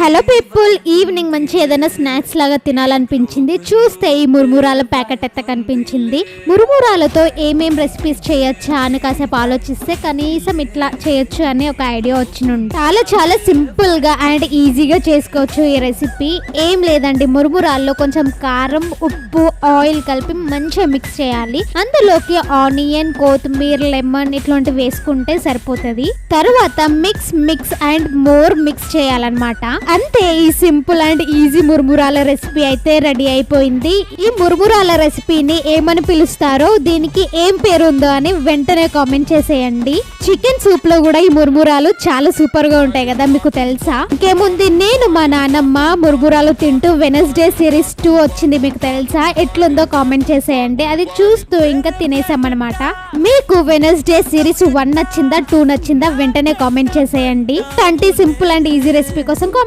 Hello people evening మంచి ఏదైనా snacks లాగా తినాలనిపించింది. చూస్తే ఈ మురుమురాల ప్యాకెట్ ఎత్త కనిపించింది. మురుమురాలతో ఏమేం రెసిపీస్ చేయొచ్చా అని కాసేపు ఆలోచిస్తే కనీసం ఇట్లా చేయొచ్చు అని ఒక ఐడియా వచ్చినుంది. చాలా చాలా సింపుల్గా అండ్ ఈజీగా చేసుకోవచ్చు ఈ రెసిపీ ఏం లేదండి మురుమురాల్లో కొంచెం కారం ఉప్పు ఆయిల్ కలిపి మంచిగా మిక్స్ చేయాలి. అందులోకి ఆనియన్ కొత్తిమీర లెమన్ ఇట్లాంటివి వేసుకుంటే సరిపోతుంది. తర్వాత mix mix and more mix చేయాలన్నమాట. అంతే ఈ సింపుల్ అండ్ ఈజీ మురుమురాల రెసిపీ అయితే రెడీ అయిపోయింది. ఈ మురుమురాల రెసిపీని ఏమని పిలుస్తారో దీనికి ఏం పేరు ఉందో అని వెంటనే కామెంట్ చేసేయండి. చికెన్ సూప్లో కూడా ఈ మురుమురాలు చాలా సూపర్గా ఉంటాయి కదా మీకు తెలుసా? ఇంకేముంది నేను మా నాన్నమ్మ మురుమురాలు తింటూ వెనస్డే సిరీస్ టూ వచ్చింది మీకు తెలుసా? ఎట్లుందో కామెంట్ చేసేయండి. అది చూస్తూ ఇంకా తినేసామన్నమాట. మీకు వెనస్డే సిరీస్ వన్ నచ్చిందా టూ నచ్చిందా వెంటనే కామెంట్ చేసేయండి. అంటే సింపుల్ అండ్ ఈజీ రెసిపీ కోసం కామెంట్